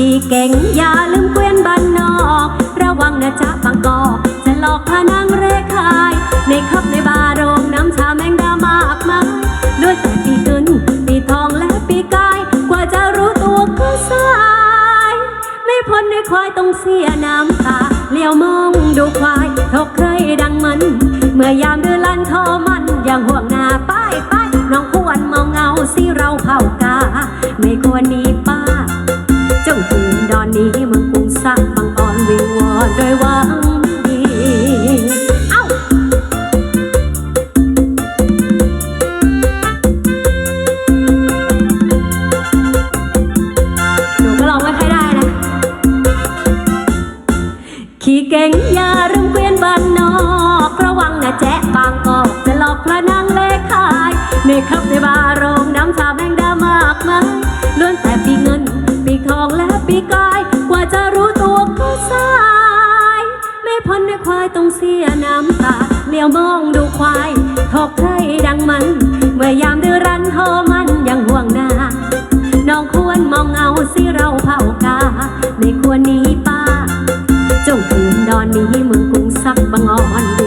ขี่เก่งอย่าลืมเกวียนบ้านนอก ระวังนะจ๊ะบางกอกจะหลอกพานางเรขาย ในคับในบาร์โรงน้ำชาแมงดามากมายด้วยแต่ปีเงินปีทองและปีกาย กว่าจะรู้ตัวก็สายไม่พ้นในควายต้องเสียน้ำตาเลี้ยวมองดูควายทกเคยดังมัน เมื่อยามเดือลันทอมันอย่างห่วงหน้าป้ายป้ายน้องควรมองเงาสิเราเข้ากาไม่ควร นี้เมืองกรุงสร้างบางอ่อนวิงวอนโดยหวังดีเอ้าหนูก็ร้องไม่ค่อยได้นะ ขี่เก่งอย่าลืมเกวียนบ้านนอกระวังนะแจ๊ะบางกอกจะหลอกพระนางเลขายในครับในบาร์โพ้นในควายต้องเสียน้ำตาเลี้ยวมองดูควายทอกใคยดังมัน เมื่อยามดือรันโทมันยังห่วงหน้า น้องควรมองเงาสิเราเผากาไม่ควรหนีป้า จงคืนดอนนี้เมืองกรุงซักบางอ่อนดี